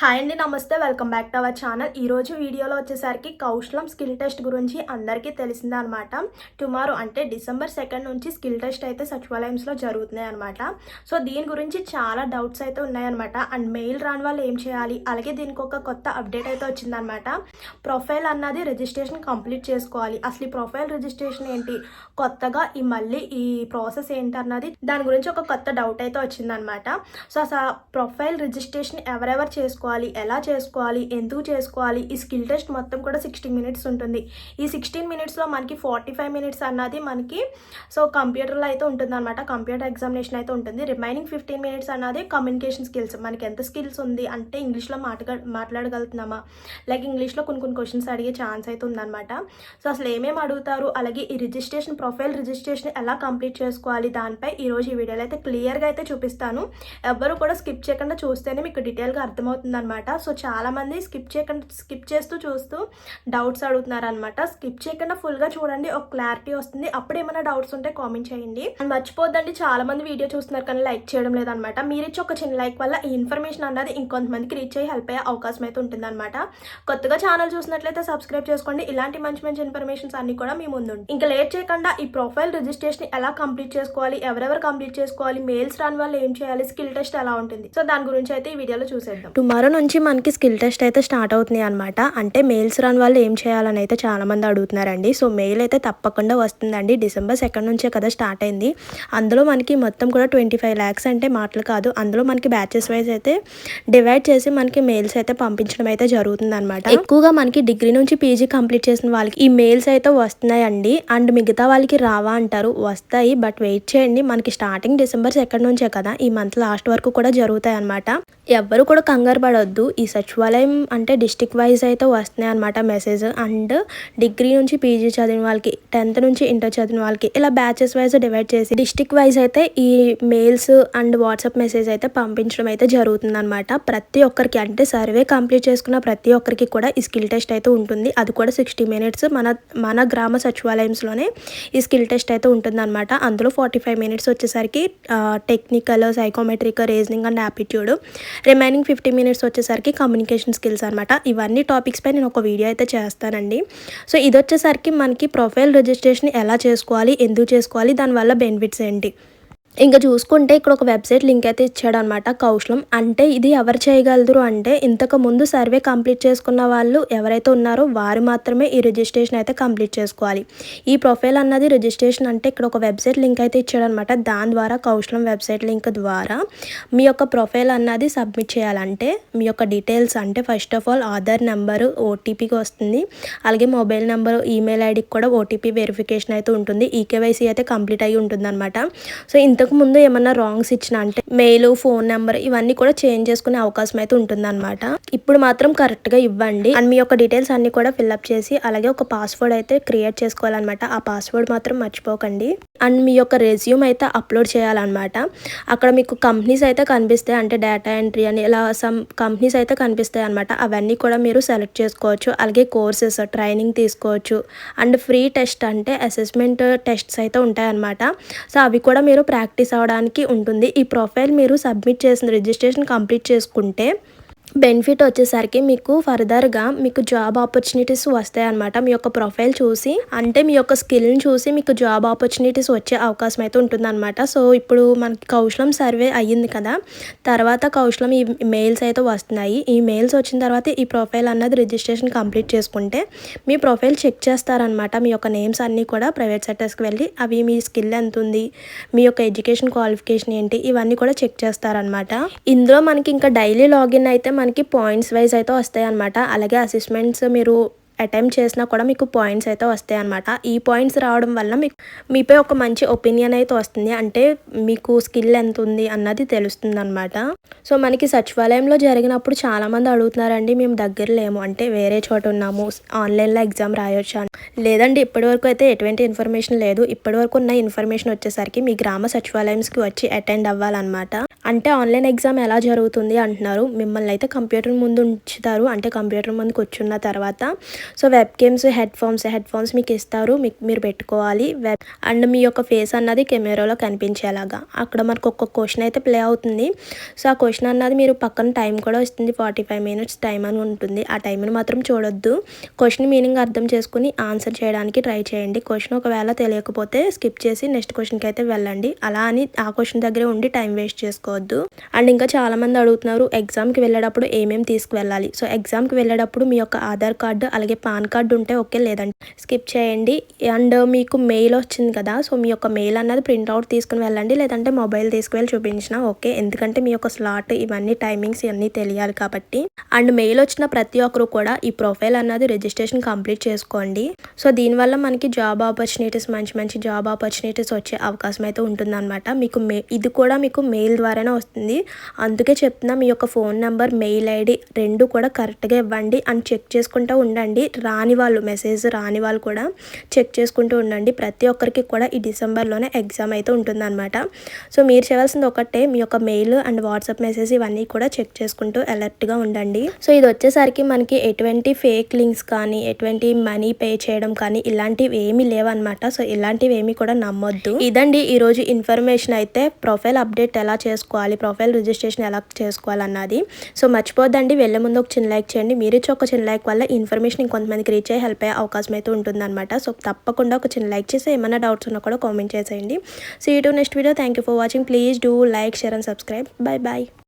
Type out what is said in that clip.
Hi అండి నమస్తే. Welcome back to our channel. ఈరోజు వీడియోలో వచ్చేసరికి కౌశలం స్కిల్ టెస్ట్ గురించి అందరికీ తెలిసిందే అనమాట టుమారో అంటే డిసెంబర్ సెకండ్ నుంచి స్కిల్ టెస్ట్ అయితే సచివాలయంలో జరుగుతున్నాయి అనమాట సో దీని గురించి చాలా డౌట్స్ అయితే ఉన్నాయన్నమాట. అండ్ మెయిల్ రాని వాళ్ళు ఏం చేయాలి? అలాగే దీనికి ఒక కొత్త అప్డేట్ అయితే వచ్చిందనమాట ప్రొఫైల్ అన్నది రిజిస్ట్రేషన్ కంప్లీట్ చేసుకోవాలి. అసలు ఈ ప్రొఫైల్ రిజిస్ట్రేషన్ ఏంటి? కొత్తగా ఈ మళ్ళీ ఈ ప్రాసెస్ ఏంటి అన్నది దాని గురించి ఒక కొత్త డౌట్ అయితే వచ్చిందనమాట సో అసలు ప్రొఫైల్ రిజిస్ట్రేషన్ ఎవరెవరు చేసుకోవాలి? ఎలా చేసుకోవాలి ఎందుకు చేసుకోవాలి ఈ స్కిల్ టెస్ట్ మొత్తం కూడా సిక్స్టీన్ మినిట్స్ ఉంటుంది. ఈ సిక్స్టీన్ మినిట్స్లో మనకి ఫార్టీ ఫైవ్ మినిట్స్ అన్నది మనకి సో కంప్యూటర్లో అయితే ఉంటుంది అనమాట కంప్యూటర్ ఎగ్జామినేషన్ అయితే ఉంటుంది. రిమైనింగ్ ఫిఫ్టీన్ మినిట్స్ అన్నది కమ్యూనికేషన్ స్కిల్స్. మనకి ఎంత స్కిల్స్ ఉంది అంటే ఇంగ్లీష్లో మాట్లాడ మాట్లాడగలుగుతున్నామా? లైక్ ఇంగ్లీష్లో కొన్ని కొన్ని క్వశ్చన్స్ అడిగే ఛాన్స్ అయితే ఉందన్నమాట. సో అసలు ఏమేమి అడుగుతారు? అలాగే ఈ రిజిస్ట్రేషన్ ప్రొఫైల్ రిజిస్ట్రేషన్ ఎలా కంప్లీట్ చేసుకోవాలి? దానిపై ఈరోజు ఈ వీడియోలో అయితే క్లియర్గా అయితే చూపిస్తాను. ఎవ్వరు కూడా స్కిప్ చేయకుండా చూస్తేనే మీకు డీటెయిల్గా అర్థమవుతుంది అనమాట సో చాలామంది స్కిప్ చేయకుండా స్కిప్ చేస్తూ చూస్తూ డౌట్స్ అడుగుతున్నారనమాట స్కిప్ చేయకుండా ఫుల్గా చూడండి ఒక క్లారిటీ వస్తుంది. అప్పుడు ఏమైనా డౌట్స్ ఉంటే కామెంట్ చేయండి. అండ్ మర్చిపోద్దండి చాలామంది వీడియో చూస్తున్నారు కానీ లైక్ చేయడం లేదనమాట మీరు ఇచ్చి ఒక చిన్న లైక్ వల్ల ఈ ఇన్ఫర్మేషన్ అన్నది ఇంకొంతమందికి రీచ్ అయ్యి హెల్ప్ అయ్యే అవకాశం అయితే ఉంటుందన్నమాట. కొత్తగా ఛానల్ చూసినట్లయితే సబ్స్క్రైబ్ చేసుకోండి. ఇలాంటి మంచి మంచి ఇన్ఫర్మేషన్స్ అన్ని కూడా మీ ముందు ఇంకా లేట్ చేయకుండా ఈ ప్రొఫైల్ రిజిస్ట్రేషన్ ఎలా కంప్లీట్ చేసుకోవాలి ఎవరెవరు కంప్లీట్ చేసుకోవాలి మెయిల్స్ రాని వాళ్ళు ఏం చేయాలి స్కిల్ టెస్ట్ ఎలా ఉంటుంది. సో దాని గురించి అయితే ఈ వీడియోలో చూసేద్దాం. టుమారో నుంచి మనకి స్కిల్ టెస్ట్ అయితే స్టార్ట్ అవుతున్నాయి అనమాట అంటే మెయిల్స్ రాని వాళ్ళు ఏం చేయాలని అయితే చాలా మంది అడుగుతున్నారండి. సో మెయిల్ అయితే తప్పకుండా వస్తుందండి. డిసెంబర్ సెకండ్ నుంచే కదా స్టార్ట్ అయింది. అందులో మనకి మొత్తం కూడా ట్వంటీ ఫైవ్ ల్యాక్స్ అంటే మాటలు కాదు. అందులో మనకి బ్యాచెస్ వైజ్ అయితే డివైడ్ చేసి మనకి మెయిల్స్ అయితే పంపించడం అయితే జరుగుతుంది అనమాట ఎక్కువగా మనకి డిగ్రీ నుంచి పీజీ కంప్లీట్ చేసిన వాళ్ళకి ఈ మెయిల్స్ అయితే వస్తున్నాయండి. అండ్ మిగతా వాళ్ళకి రావా అంటారు. వస్తాయి. బట్ వెయిట్ చేయండి. మనకి స్టార్టింగ్ డిసెంబర్ సెకండ్ నుంచే కదా. ఈ మంత్ లాస్ట్ వరకు కూడా జరుగుతాయి అనమాట ఎవ్వరు కూడా కంగారు వద్దు. ఈ సచివాలయం అంటే డిస్టిక్ వైజ్ అయితే వస్తున్నాయి అనమాట మెసేజ్. అండ్ డిగ్రీ నుంచి పీజీ చదివిన వాళ్ళకి టెన్త్ నుంచి ఇంటర్ చదివిన వాళ్ళకి ఇలా బ్యాచెస్ వైజ్ డివైడ్ చేసి డిస్టిక్ వైజ్ అయితే ఈ మెయిల్స్ అండ్ వాట్సాప్ మెసేజ్ అయితే పంపించడం అయితే జరుగుతుంది అనమాట ప్రతి ఒక్కరికి అంటే సర్వే కంప్లీట్ చేసుకున్న ప్రతి ఒక్కరికి కూడా ఈ స్కిల్ టెస్ట్ అయితే ఉంటుంది. అది కూడా సిక్స్టీ మినిట్స్ మన మన గ్రామ సచివాలయంలోనే ఈ స్కిల్ టెస్ట్ అయితే ఉంటుంది అనమాట అందులో ఫార్టీ ఫైవ్ మినిట్స్ వచ్చేసరికి technical psychometric reasoning and aptitude remaining fifty minutes వచ్చేసరికి కమ్యూనికేషన్ స్కిల్స్ అనమాట ఇవన్నీ టాపిక్స్ పై నేను ఒక వీడియో అయితే చేస్తానండి. సో ఇది వచ్చేసరికి మనకి ప్రొఫైల్ రిజిస్ట్రేషన్ ఎలా చేసుకోవాలి ఎందుకు చేసుకోవాలి దానివల్ల బెనిఫిట్స్ ఏంటి? ఇంకా చూసుకుంటే ఇక్కడ ఒక వెబ్సైట్ లింక్ అయితే ఇచ్చాడు అనమాట కౌశలం. అంటే ఇది ఎవరు చేయగలరు అంటే ఇంతకు ముందు సర్వే కంప్లీట్ చేసుకున్న వాళ్ళు ఎవరైతే ఉన్నారో వారు మాత్రమే ఈ రిజిస్ట్రేషన్ అయితే కంప్లీట్ చేసుకోవాలి. ఈ ప్రొఫైల్ అన్నది రిజిస్ట్రేషన్ అంటే ఇక్కడ ఒక వెబ్సైట్ లింక్ అయితే ఇచ్చాడు అనమాట దాని ద్వారా కౌశలం వెబ్సైట్ లింక్ ద్వారా మీ యొక్క ప్రొఫైల్ అన్నది సబ్మిట్ చేయాలంటే మీ యొక్క డీటెయిల్స్ అంటే first of all Aadhaar number ఓటీపీకి వస్తుంది. అలాగే మొబైల్ నెంబర్ ఈమెయిల్ ఐడికి కూడా ఓటీపీ వెరిఫికేషన్ అయితే ఉంటుంది. ఈకేవైసీ అయితే కంప్లీట్ అయ్యి ఉంటుంది అనమాట సో ఇంత ముందు ఏమన్నా రాంగ్స్ ఇచ్చిన అంటే మెయిల్ ఫోన్ నెంబర్ ఇవన్నీ కూడా చేంజ్ చేసుకునే అవకాశం అయితే ఉంటుందన్నమాట. ఇప్పుడు మాత్రం కరెక్ట్గా ఇవ్వండి. అండ్ మీ యొక్క డీటెయిల్స్ అన్ని కూడా ఫిల్అప్ చేసి అలాగే ఒక పాస్వర్డ్ అయితే క్రియేట్ చేసుకోవాలన్నమాట. ఆ పాస్వర్డ్ మాత్రం మర్చిపోకండి. అండ్ మీ యొక్క రెజ్యూమ్ అయితే అప్లోడ్ చేయాలన్నమాట. అక్కడ మీకు కంపెనీస్ అయితే కనిపిస్తాయి. అంటే డేటా ఎంట్రీ అని ఇలా సమ్ కంపెనీస్ అయితే కనిపిస్తాయి అనమాట అవన్నీ కూడా మీరు సెలెక్ట్ చేసుకోవచ్చు. అలాగే కోర్సెస్ ట్రైనింగ్ తీసుకోవచ్చు. అండ్ ఫ్రీ టెస్ట్ అంటే అసెస్మెంట్ టెస్ట్స్ అయితే ఉంటాయన్నమాట. సో అవి కూడా మీరు ప్రాక్టీస్ అవ్వడానికి ఉంటుంది. ఈ ప్రొఫైల్ మీరు సబ్మిట్ చేసిన రిజిస్ట్రేషన్ కంప్లీట్ చేసుకుంటే బెనిఫిట్ వచ్చేసరికి మీకు ఫర్దర్గా మీకు జాబ్ ఆపర్చునిటీస్ వస్తాయి అనమాట మీ యొక్క ప్రొఫైల్ చూసి అంటే మీ యొక్క స్కిల్ని చూసి మీకు జాబ్ ఆపర్చునిటీస్ వచ్చే అవకాశం అయితే ఉంటుందన్నమాట. సో ఇప్పుడు మనకి కౌశలం సర్వే అయ్యింది కదా తర్వాత కౌశలం ఈ మెయిల్స్ అయితే వస్తున్నాయి. ఈ మెయిల్స్ వచ్చిన తర్వాత ఈ ప్రొఫైల్ అన్నది రిజిస్ట్రేషన్ కంప్లీట్ చేసుకుంటే మీ ప్రొఫైల్ చెక్ చేస్తారనమాట మీ యొక్క నేమ్స్ అన్నీ కూడా ప్రైవేట్ సెక్టర్స్కి వెళ్ళి అవి మీ స్కిల్ ఎంత ఉంది మీ యొక్క ఎడ్యుకేషన్ క్వాలిఫికేషన్ ఏంటి ఇవన్నీ కూడా చెక్ చేస్తారనమాట ఇందులో మనకి ఇంకా డైలీ లాగిన్ అయితే మనకి పాయింట్స్ వైజ్ అయితే వస్తాయి అనమాట అలాగే అసెస్మెంట్స్ మీరు అటెంప్ట్ చేసినా కూడా మీకు పాయింట్స్ అయితే వస్తాయి అనమాట ఈ పాయింట్స్ రావడం వల్ల మీకు మీపై ఒక మంచి ఒపీనియన్ అయితే వస్తుంది. అంటే మీకు స్కిల్ ఎంత ఉంది అన్నది తెలుస్తుంది అనమాట సో మనకి సచివాలయంలో జరిగినప్పుడు చాలామంది అడుగుతున్నారండి మేము దగ్గర లేము. అంటే వేరే చోట ఉన్నాము. ఆన్లైన్లో ఎగ్జామ్ రాయొచ్చా లేదండి ఇప్పటివరకు అయితే ఎటువంటి ఇన్ఫర్మేషన్ లేదు. ఇప్పటివరకు ఉన్న ఇన్ఫర్మేషన్ వచ్చేసరికి మీ గ్రామ సచివాలయంకి వచ్చి అటెండ్ అవ్వాలన్నమాట. అంటే ఆన్లైన్ ఎగ్జామ్ ఎలా జరుగుతుంది అంటున్నారు. మిమ్మల్ని అయితే కంప్యూటర్ ముందు ఉంచుతారు. అంటే కంప్యూటర్ ముందు కూర్చున్న తర్వాత. So web games headphones headphones మీకు ఇస్తారు. మీకు మీరు పెట్టుకోవాలి. వెబ్ అండ్ మీ యొక్క ఫేస్ అన్నది కెమెరాలో కనిపించేలాగా. అక్కడ మనకు ఒక్క క్వశ్చన్ అయితే ప్లే అవుతుంది. సో ఆ క్వశ్చన్ అన్నది మీరు పక్కన టైం కూడా వస్తుంది ఫార్టీ ఫైవ్ మినిట్స్ టైం అని ఉంటుంది. ఆ టైంని మాత్రం చూడొద్దు. క్వశ్చన్ మీనింగ్ అర్థం చేసుకుని ఆన్సర్ చేయడానికి ట్రై చేయండి. క్వశ్చన్ ఒకవేళ తెలియకపోతే స్కిప్ చేసి నెక్స్ట్ క్వశ్చన్కి అయితే వెళ్ళండి. అలా అని ఆ క్వశ్చన్ దగ్గరే ఉండి టైం వేస్ట్ చేసుకోవద్దు అండ్ ఇంకా చాలామంది అడుగుతున్నారు ఎగ్జామ్కి వెళ్ళేటప్పుడు ఏమేమి తీసుకువెళ్ళాలి? సో ఎగ్జామ్కి వెళ్ళేటప్పుడు మీ యొక్క ఆధార్ కార్డు అలాగే పాన్ కార్డు ఉంటే ఓకే లేదండి స్కిప్ చేయండి. అండ్ మీకు మెయిల్ వచ్చింది కదా సో మీ యొక్క మెయిల్ అన్నది ప్రింట్అవుట్ తీసుకుని వెళ్ళండి లేదంటే మొబైల్ తీసుకువెళ్ళి చూపించిన ఓకే. ఎందుకంటే మీ యొక్క స్లాట్ ఇవన్నీ టైమింగ్స్ ఇవన్నీ తెలియాలి కాబట్టి. అండ్ మెయిల్ వచ్చిన ప్రతి ఒక్కరు కూడా ఈ ప్రొఫైల్ అన్నది రిజిస్ట్రేషన్ కంప్లీట్ చేసుకోండి. సో దీనివల్ల మనకి జాబ్ ఆపర్చునిటీస్ మంచి మంచి జాబ్ ఆపర్చునిటీస్ వచ్చే అవకాశం అయితే ఉంటుందన్నమాట. మీకు మే ఇది కూడా మీకు మెయిల్ ద్వారానే వస్తుంది అందుకే చెప్తున్నా మీ యొక్క ఫోన్ నెంబర్ మెయిల్ ఐడి రెండు కూడా కరెక్ట్గా ఇవ్వండి అని చెక్ చేసుకుంటూ ఉండండి. రాని వాళ్ళు మెసేజ్ రాని వాళ్ళు కూడా చెక్ చేసుకుంటూ ఉండండి. ప్రతి ఒక్కరికి కూడా ఈ డిసెంబర్లోనే ఎగ్జామ్ అయితే ఉంటుందన్నమాట. సో మీరు చేయాల్సింది ఒకటే మీ యొక్క మెయిల్ అండ్ వాట్సాప్ మెసేజ్ ఇవన్నీ కూడా చెక్ చేసుకుంటూ అలర్ట్గా ఉండండి. సో ఇది వచ్చేసరికి మనకి ఎటువంటి ఫేక్ లింక్స్ కానీ ఎటువంటి మనీ పే చేయడం కానీ ఇలాంటివి ఏమీ లేవన్నమాట. సో ఇలాంటివి ఏమీ కూడా నమ్మొద్దు. ఇదండి ఈరోజు ఇన్ఫర్మేషన్ అయితే. ప్రొఫైల్ అప్డేట్ ఎలా చేసుకోవాలి ప్రొఫైల్ రిజిస్ట్రేషన్ ఎలా చేసుకోవాలన్నది సో మర్చిపోద్దండి వెళ్ళే ముందు ఒక చిన్న లైక్ చేయండి. మీరు ఇచ్చే ఒక చిన్న లైక్ వల్ల ఇన్ఫర్మేషన్ ఇంకొంతమందికి రీచ్ అయ్యి హెల్ప్ అయ్యే అవకాశం అయితే ఉంటుందన్నమాట. సో తప్పకుండా ఒక చిన్న లైక్ చేసి ఏమైనా డౌట్స్ ఉన్నా కూడా కామెంట్ చేసేయండి. సో ఈ to next video thank you for watching please do like share and subscribe bye bye